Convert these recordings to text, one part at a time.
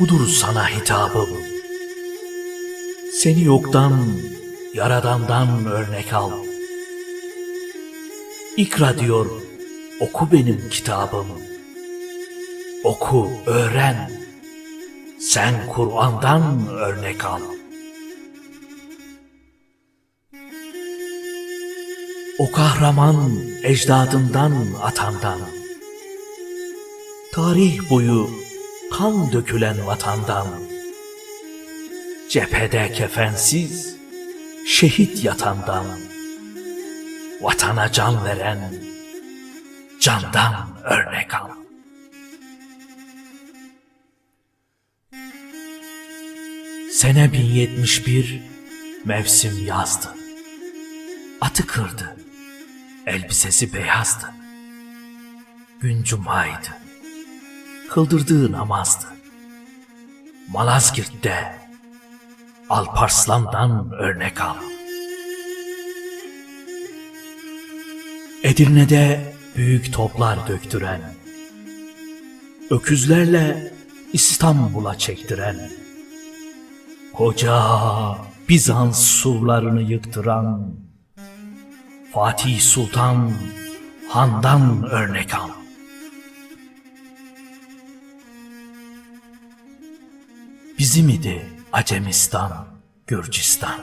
Budur sana hitabım. Seni yoktan, yaradandan örnek al. İkra diyor, oku benim kitabımı. Oku, öğren. Sen Kur'an'dan örnek al. O kahraman ecdadından atandan. Tarih boyu kan dökülen vatandan. Cephede kefensiz şehit yatandan. Vatana can veren candan örnek al. Sene 1071 mevsim yazdı. Atı kırdı. Elbisesi beyazdı. Gün cumaydı. Kıldırdığı namazdı. Malazgirt'te Alparslan'dan örnek al. Edirne'de büyük toplar döktüren, öküzlerle İstanbul'a çektiren, koca Bizans surlarını yıktıran, Fatih Sultan Han'dan örnek al. Bizim idi Acemistan, Gürcistan,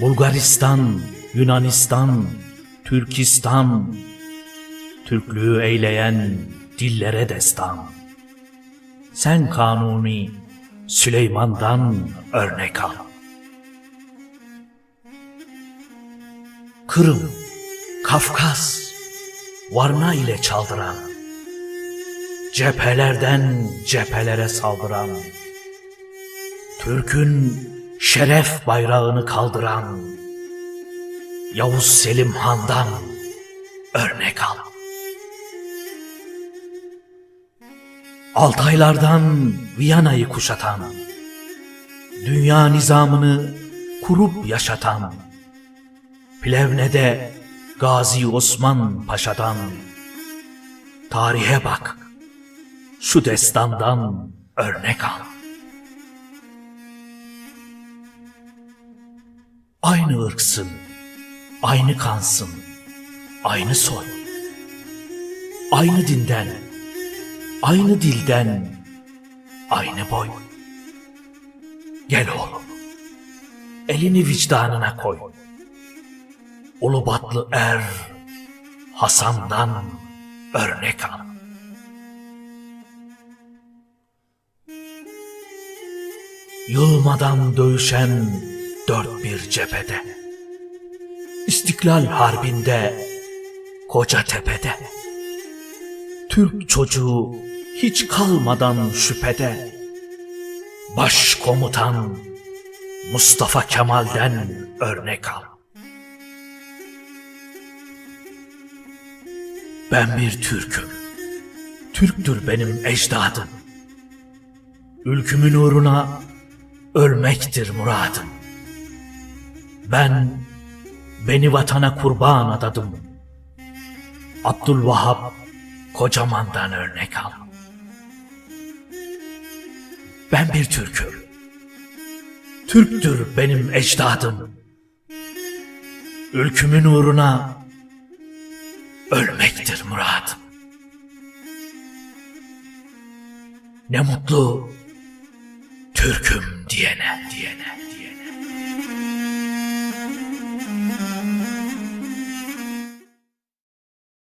Bulgaristan, Yunanistan, Türkistan, Türklüğü eyleyen dillere destan. Sen Kanuni Süleyman'dan örnek al. Kırım, Kafkas, Varna ile çaldıran, cephelerden cephelere saldıran, Türk'ün şeref bayrağını kaldıran, Yavuz Selim Han'dan örnek al. Altaylardan Viyana'yı kuşatan, dünya nizamını kurup yaşatan, Plevne'de Gazi Osman Paşa'dan, tarihe bak, şu destandan örnek al. Aynı ırksın, aynı kansın, aynı soy. Aynı dinden, aynı dilden, aynı boy. Gel oğlum, elini vicdanına koy. Ulubatlı er, Hasan'dan örnek al. Yılmadan dövüşen dört bir cephede. İstiklal Harbi'nde, koca tepede. Türk çocuğu hiç kalmadan şüphede. Başkomutan Mustafa Kemal'den örnek al. Ben bir Türk'üm. Türktür benim ecdadım. Ülkümün uğruna ölmektir muradım. Ben beni vatana kurban adadım. Abdülvahap kocamandan örnek al. Ben bir Türk'üm. Türktür benim ecdadım. Ülkümün uğruna ölmektir muradım. Ne mutlu Türk'üm diyene diyene diyene.